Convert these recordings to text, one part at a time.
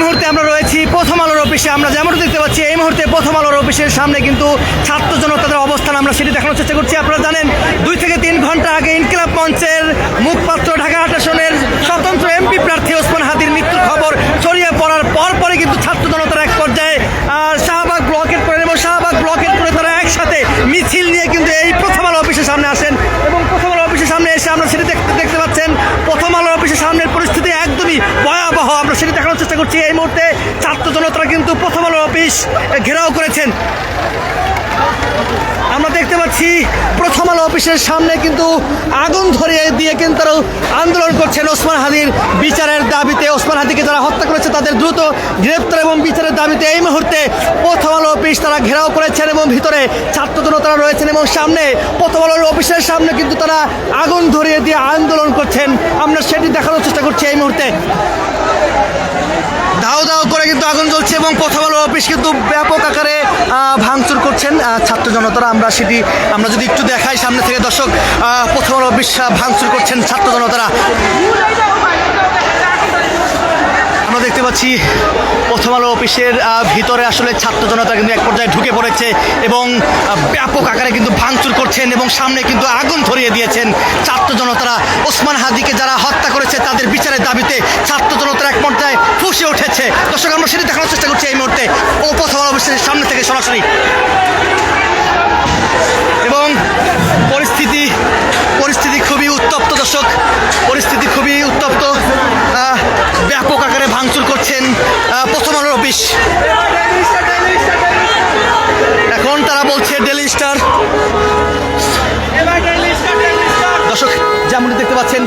মুহূর্তে আমরা রয়েছি প্রথম আলোর অফিসে। আমরা যেমন দেখতে পাচ্ছি এই মুহূর্তে প্রথম আলোর অফিসের সামনে কিন্তু ছাত্র জনতাদের অবস্থান আমরা সেটি দেখানোর চেষ্টা করছি। আপনারা জানেন দুই থেকে তিন ঘণ্টা আগে ইনকিলাব মঞ্চের মুখপাত্র ঢাকা আট আসনের স্বতন্ত্র এমপি প্রার্থী ওসমান হাদির মৃত্যুর খবর ছড়িয়ে পড়ার পর পরে কিন্তু ছাত্র জনতার এক পর্যায়ে আহ, শাহবাগ ব্লকের পরে এবং শাহবাগ ব্লকের পরে তারা একসাথে মিছিল নিয়ে কিন্তু এই প্রথম আলো অফিসের সামনে আসেন এবং প্রথম আলো অফিসের সামনে এসে আমরা সেটি দেখতে দেখতে পাচ্ছেন প্রথম আলো অফিসের সামনের পরিস্থিতি একদমই ভয়াবহ। করছি এই মুহূর্তে ছাত্র জনতারা কিন্তু প্রথম আলো অফিস ঘেরাও করেছেন। আমরা দেখতে পাচ্ছি প্রথম আলো অফিসের সামনে কিন্তু আগুন ধরিয়ে দিয়ে কিন্তু তারা আন্দোলন করছেন ওসমান হাদির বিচারের দাবিতে। ওসমান হাদিকে যারা হত্যা করেছে তাদের দ্রুত গ্রেপ্তার এবং বিচারের দাবিতে এই মুহূর্তে প্রথম আলো অফিস তারা ঘেরাও করেছেন এবং ভিতরে ছাত্র জনতারা রয়েছেন এবং সামনে প্রথম আলোর অফিসের সামনে কিন্তু তারা আগুন ধরিয়ে দিয়ে আন্দোলন করছেন। আমরা সেটি দেখানোর চেষ্টা করছি এই মুহূর্তে। দাও দাও করে কিন্তু আগুন জ্বলছে এবং প্রথম আলো অফিস কিন্তু ব্যাপক আকারে ভাঙচুর করছেন ছাত্র জনতারা। আমরা সেটি, আমরা যদি একটু দেখাই সামনে থেকে, দর্শক আলো অফিস ভাঙচুর করছেন ছাত্র জনতারা। পাচ্ছি প্রথম আলো অফিসের ভিতরে আসলে ছাত্র জনতা কিন্তু এক পর্যায়ে ঢুকে পড়েছে এবং ব্যাপক আকারে কিন্তু ভাঙচুর করছেন এবং সামনে কিন্তু আগুন ধরিয়ে দিয়েছেন ছাত্র জনতারা। ওসমান হাদিকে যারা হত্যা করেছে, তাদের বিচারের দাবিতে ছাত্র জনতার এক পর্যায়ে ফুসে উঠেছে। দর্শক, আমরা সেটি দেখানোর চেষ্টা করছি এই মুহূর্তে। ও প্রথম আলো অফিসের সামনে থেকে সরাসরি। এবং পরিস্থিতি পরিস্থিতি খুবই উত্তপ্ত দর্শক পরিস্থিতি খুবই উত্তপ্ত আহ, ব্যাপক আকারে আহ, প্রথম আলোর অফিস। এখন তারা বলছে ডেলি স্টার দর্শক যেমন দেখতে পাচ্ছেন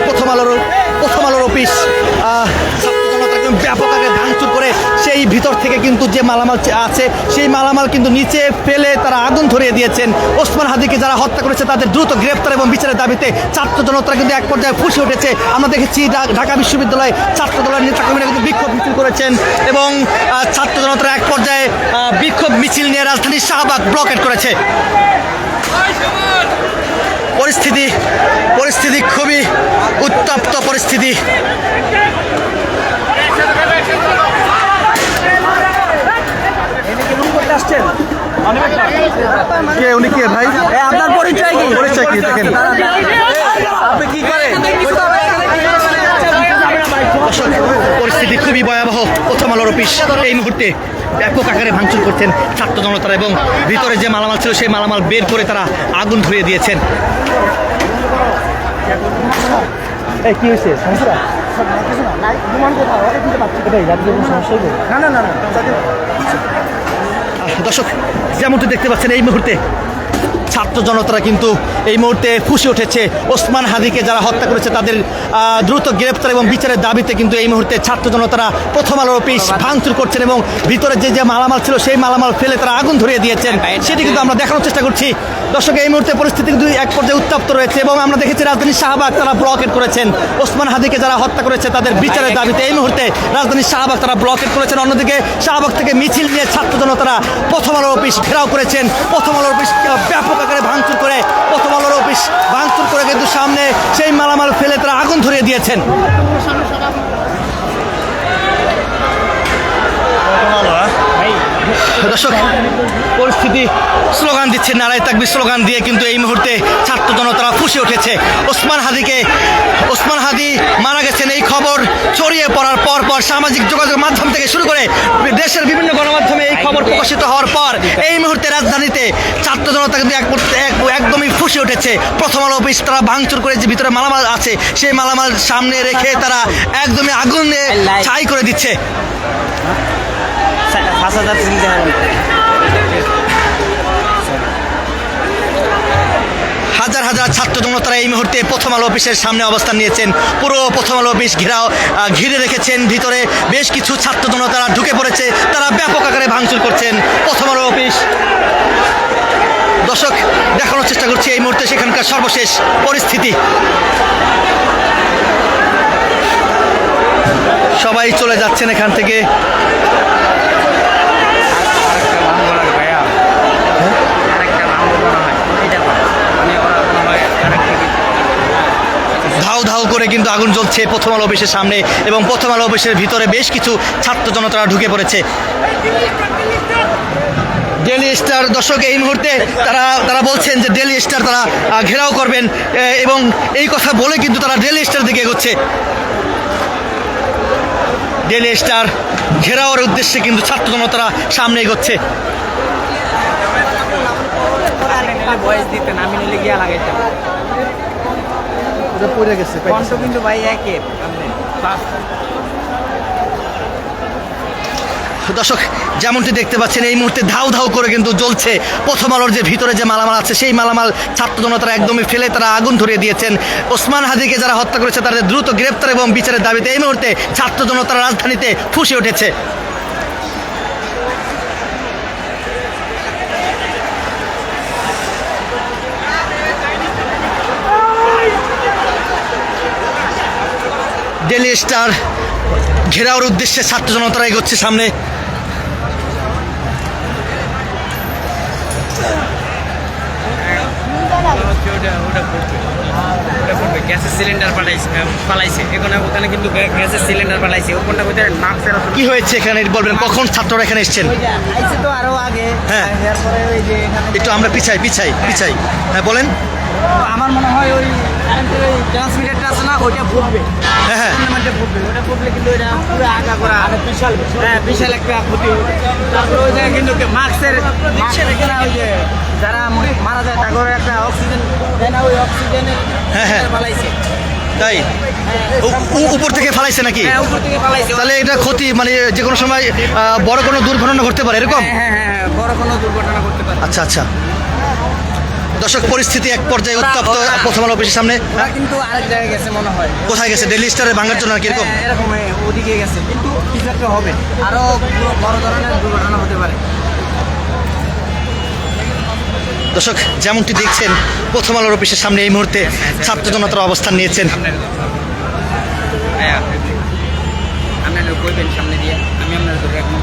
থেকে কিন্তু যে মালামাল আছে, সেই মালামাল কিন্তু নিচে ফেলে তারা আগুন ধরিয়ে দিয়েছেন। ওসমান হাদিকে যারা হত্যা করেছে, তাদের দ্রুত গ্রেপ্তার এবং বিচারের দাবিতে ছাত্র জনতা কিন্তু এক পর্যায়ে ফুসে উঠেছে। আমরা দেখেছি ঢাকা বিশ্ববিদ্যালয়ে ছাত্র দলের নেতাকর্মীরা কিন্তু বিক্ষোভ মিছিল করেছেন এবং ছাত্র জনতার এক পর্যায়ে বিক্ষোভ মিছিল নিয়ে রাজধানীর শাহবাগ ব্লকেট করেছে। পরিস্থিতি পরিস্থিতি খুবই উত্তপ্ত পরিস্থিতি। কে উনি কে ভাই আপনার পরিচয় কি পরিচয় কি দেখেন আপনি কি করেন পরিস্থিতি খুবই ভয়াবহ প্রথম আলোর অফিস এই মুহূর্তে ব্যাপক আকারে ভাঙচুর করছেন ছাত্র জনতারা এবং ভিতরে যে মালামাল ছিল সেই মালামাল বের করে তারা আগুন ধরিয়ে দিয়েছেন এই কি হয়েছে সমস্যা না না না না দর্শক যেমনটি দেখতে পাচ্ছেন এই মুহূর্তে ছাত্র জনতারা কিন্তু এই মুহূর্তে ফুসে উঠেছে। ওসমান হাদিকে যারা হত্যা করেছে, তাদের দ্রুত গ্রেপ্তার এবং বিচারের দাবিতে কিন্তু এই মুহূর্তে ছাত্র জনতারা প্রথম আলোর অফিস ভাঙচুর করছেন এবং ভিতরে যে যে মালামাল ছিল, সেই মালামাল ফেলে তারা আগুন ধরিয়ে দিয়েছেন। সেটি কিন্তু আমরা দেখানোর চেষ্টা করছি। দর্শক, এই মুহূর্তে পরিস্থিতি কিন্তু এক পর্যায়ে উত্তপ্ত রয়েছে এবং আমরা দেখেছি রাজধানী শাহবাগ তারা ব্লকেট করেছেন। ওসমান হাদিকে যারা হত্যা করেছে, তাদের বিচারের দাবিতে এই মুহূর্তে রাজধানী শাহবাগ তারা ব্লকেট করেছেন। অন্যদিকে শাহবাগ থেকে মিছিল নিয়ে ছাত্র জনতারা প্রথম আলোর অফিস ঘেরাও করেছেন। প্রথম আলোর অফিস ব্যাপক আকারে ভাঙচুর করে প্রথম আলোর অফিস ভাঙচুর করে কিন্তু সামনে সেই মালামাল ফেলে তারা আগুন ধরিয়ে দিয়েছেন। দর্শক, পরিস্থিতি স্লোগান দিচ্ছে নারায় তাকবি স্লোগান দিয়ে কিন্তু এই মুহূর্তে ছাত্র জনতারা ফুসে উঠেছে। ওসমান হাদিকে, ওসমান হাদি মারা গেছেন এই খবর ছড়িয়ে পড়ার পর পর সামাজিক যোগাযোগ মাধ্যম থেকে শুরু করে দেশের বিভিন্ন গণমাধ্যমে এই খবর প্রকাশিত হওয়ার পর এই মুহূর্তে রাজধানীতে ছাত্র জনতা কিন্তু এক একদমই ফুসে উঠেছে। প্রথম আলো অফিস, তারা ভাঙচুর করে যে ভিতরে মালামাল আছে, সেই মালামাল সামনে রেখে তারা একদমই আগুনে ছাই করে দিচ্ছে। হাজার হাজার ছাত্র জনতারা এই মুহূর্তে প্রথম আলো অফিসের সামনে অবস্থান নিয়েছেন। পুরো প্রথম আলো অফিস ঘেরাও ঘিরে রেখেছেন। ভিতরে বেশ কিছু ছাত্র জনতারা ঢুকে পড়েছে। ভাঙচুর করছেন প্রথম আলো অফিস। দর্শক, দেখানোর চেষ্টা করছি এই মুহূর্তে সেখানকার সর্বশেষ পরিস্থিতি। সবাই চলে যাচ্ছেন এখান থেকে ধাউ ধাউ করে কিন্তু আগুন জ্বলছে প্রথম আলো অফিসের সামনে এবং প্রথম আলো অফিসের ভিতরে বেশ কিছু ছাত্র জনতারা ঢুকে পড়েছে ডেলি স্টার দর্শক এই মুহূর্তে তারা তারা বলছেন যে ডেলি স্টার তারা ঘেরাও করবেন এবং এই কথা বলে কিন্তু তারা ডেলি স্টার দিকে এগোচ্ছে ডেলি স্টার ঘেরাওয়ার উদ্দেশ্যে কিন্তু ছাত্র জনতারা সামনে এগোচ্ছে দিতেন আমি নিলে গিয়া লাগাইতাম পড়ে গেছে কণ্ঠ কিন্তু ভাই একে দর্শক যেমনটি দেখতে পাচ্ছেন এই মুহূর্তে ধাউ ধাউ করে কিন্তু জ্বলছে। প্রথম আলোর যে ভিতরে যে মালামাল আছে সেই মালামাল ছাত্র জনতারা একদমই ফেলে তারা আগুন ধরিয়ে দিয়েছেন। ওসমান হাদিকে যারা হত্যা করেছে তাদের দ্রুত গ্রেপ্তার এবং বিচারের দাবিতে এই মুহূর্তে ছাত্র জনতারা রাজধানীতে ফুসে উঠেছে। ডেলি স্টার ঘেরাওর উদ্দেশ্যে ছাত্র জনতারা এগোচ্ছে সামনে। গ্যাসের সিলিন্ডার পালাইছে এখানে ওখানে কিন্তু গ্যাসের সিলিন্ডার পালাইছে ওখানটা কোথায় মাস্কের কি হয়েছে এখানে বলবেন? কখন ছাত্ররা এখানে এসছেন? ওই আইছে তো আরও আগে হ্যাঁ। ওই যে একটু আমরা পিছাই পিছাই পিছাই। হ্যাঁ বলেন। আমার মনে হয় ওই কারেন্টের ওই ট্রান্সমিটারটা আছে না ওইটা ফুটবে হ্যাঁ হ্যাঁ। ওটা কিন্তু এটা পুরো আগা করা। আর বিশাল হ্যাঁ বিশাল একটা ক্ষতি। তারপরে ওই জায়গায় কিন্তু মাস্কের ওই যে যারা মারা যায় তারপরে একটা অক্সিজেন দেয় না ওই অক্সিজেনের হ্যাঁ, হ্যাঁ। পালাইছে তাই? উ- উপর থেকে ফালাইছে নাকি? হ্যাঁ উপর থেকে পালাইছে তাহলে এটা ক্ষতি মানে যে কোনো সময় বড় কোনো দুর্ঘটনা ঘটতে পারে এরকম? হ্যাঁ হ্যাঁ হ্যাঁ বড় কোনো দুর্ঘটনা করতে পারে। আচ্ছা আচ্ছা। দর্শক পরিস্থিতি এক পর্যায়ে উত্তপ্ত প্রথম আলো অফিসের সামনে। কিন্তু আরেক জায়গায় গেছে মনে হয়। কোথায় গেছে? ডেলি স্টারে ভাঙার জন্য নাকি এরকম? হ্যাঁ, এরকম হ্যাঁ, ওদিকে গেছে। কিন্তু কিছু একটা হবে। আরও বড় ধরনের দুর্ঘটনা হতে পারে। দর্শক যেমনটি দেখছেন প্রথম আলোর অফিসের সামনে এই মুহূর্তে ছাত্র জনতার অবস্থান নিয়েছেন। হ্যাঁ আপনার কইবেন সামনে দিয়ে। আমি আপনার ধরে রাখব।